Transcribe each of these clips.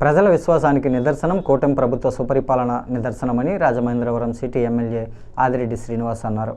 ప్రజల విశ్వాసానికి నిదర్శనం కూటమి ప్రభుత్వ సుపరిపాలన నిదర్శనమని రాజమహేంద్రవరం సిటీ ఎమ్మెల్యే ఆదిరెడ్డి శ్రీనివాస్ అన్నారు.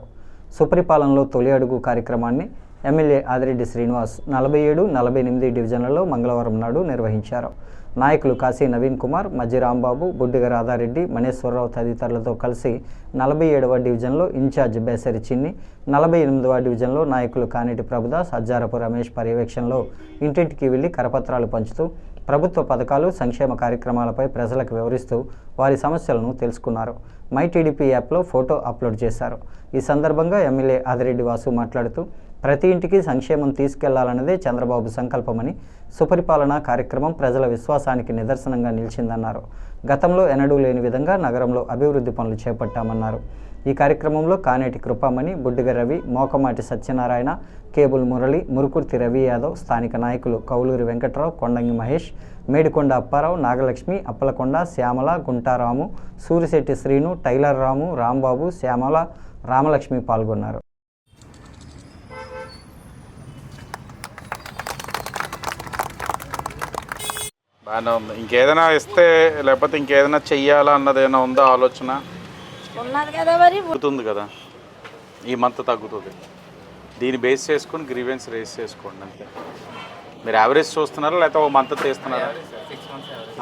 సుపరిపాలనలో తొలి అడుగు కార్యక్రమాన్ని ఎమ్మెల్యే ఆదిరెడ్డి శ్రీనివాస్ నలభై ఏడు నలభై ఎనిమిది డివిజన్లలో మంగళవారం నాడు నిర్వహించారు. నాయకులు కాశీ నవీన్ కుమార్ మజ్జి రాంబాబు బుడ్డిగ రాధారెడ్డి మణేశ్వరరావు తదితరులతో కలిసి నలభై ఏడవ డివిజన్లో ఇన్ఛార్జ్ బేసరి చిన్ని నలభై ఎనిమిదవ డివిజన్లో నాయకులు కానేటి ప్రభుదాస్ అజ్జారపు రమేష్ పర్యవేక్షణలో ఇంటింటికి వెళ్ళి కరపత్రాలు పంచుతూ ప్రభుత్వ పథకాలు సంక్షేమ కార్యక్రమాలపై ప్రజలకు వివరిస్తూ వారి సమస్యలను తెలుసుకున్నారు. మై టీడీపీ యాప్లో ఫోటో అప్లోడ్ చేశారు. ఈ సందర్భంగా ఎమ్మెల్యే ఆదిరెడ్డి వాసు మాట్లాడుతూ ప్రతి ఇంటికి సంక్షేమం తీసుకెళ్ళాలన్నదే చంద్రబాబు సంకల్పమని సుపరిపాలన కార్యక్రమం ప్రజల విశ్వాసం విశ్వాసానికి నిదర్శనంగా నిలిచిందన్నారు. గతంలో ఎన్నడూ లేని విధంగా నగరంలో అభివృద్ధి పనులు చేపట్టామన్నారు. ఈ కార్యక్రమంలో కానేటి కృపామణి బుడ్డిగ రవి మోకమాటి సత్యనారాయణ కేబుల్ మురళి మురుకుర్తి రవి యాదవ్ స్థానిక నాయకులు కౌలూరి వెంకట్రావు కొండంగి మహేష్ మేడికొండ అప్పారావు నాగలక్ష్మి అప్పలకొండ శ్యామల గుంటారాము సూరిశెట్టి శ్రీను టైలర్ రాము రాంబాబు శ్యామల రామలక్ష్మి పాల్గొన్నారు. బాగానే ఉంది. ఇంకేదైనా ఇస్తే లేకపోతే ఇంకేదైనా చెయ్యాలా అన్నది ఏమైనా ఉందా ఆలోచన? ఉన్నది కదా మరి. తగ్గుతుంది కదా. ఈ మంత్ తగ్గుతుంది. దీన్ని బేస్ చేసుకొని గ్రీవెన్స్ రేస్ చేసుకోండి అంతే. మీరు యావరేజ్ చూస్తున్నారా లేకపోతే ఒక మంత్ తీస్తున్నారా?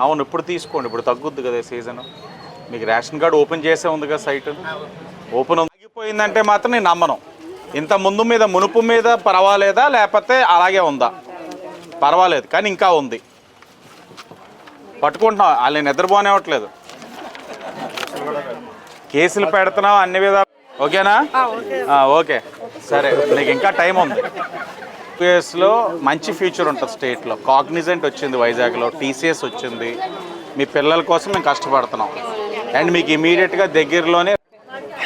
అవును ఇప్పుడు తీసుకోండి. ఇప్పుడు తగ్గుద్ది కదా సీజన్. మీకు రేషన్ కార్డు ఓపెన్ చేసే ఉంది కదా సైట్. ఓపెన్ ఆగిపోయిందంటే మాత్రం నేను నమ్మను. ఇంత ముందు మీద మునుపు మీద పర్వాలేదా లేకపోతే అలాగే ఉందా? పర్వాలేదు కానీ ఇంకా ఉంది. పట్టుకుంటున్నాం వాళ్ళు నిద్రపోనివ్వట్లేదు. కేసులు పెడుతున్నాం అన్ని విధాలు. ఓకేనా? ఆ, ఓకే. సరే నీకు ఇంకా టైం ఉంది. యూఎస్లో మంచి ఫ్యూచర్ ఉంటుంది స్టేట్లో. కాగ్నిజెంట్ వచ్చింది వైజాగ్లో టీసీఎస్ వచ్చింది. మీ పిల్లల కోసం మేము కష్టపడుతున్నాం. అండ్ మీకు ఇమీడియట్గా దగ్గరలోనే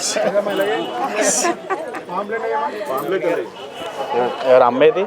ఎవరు అమ్మేది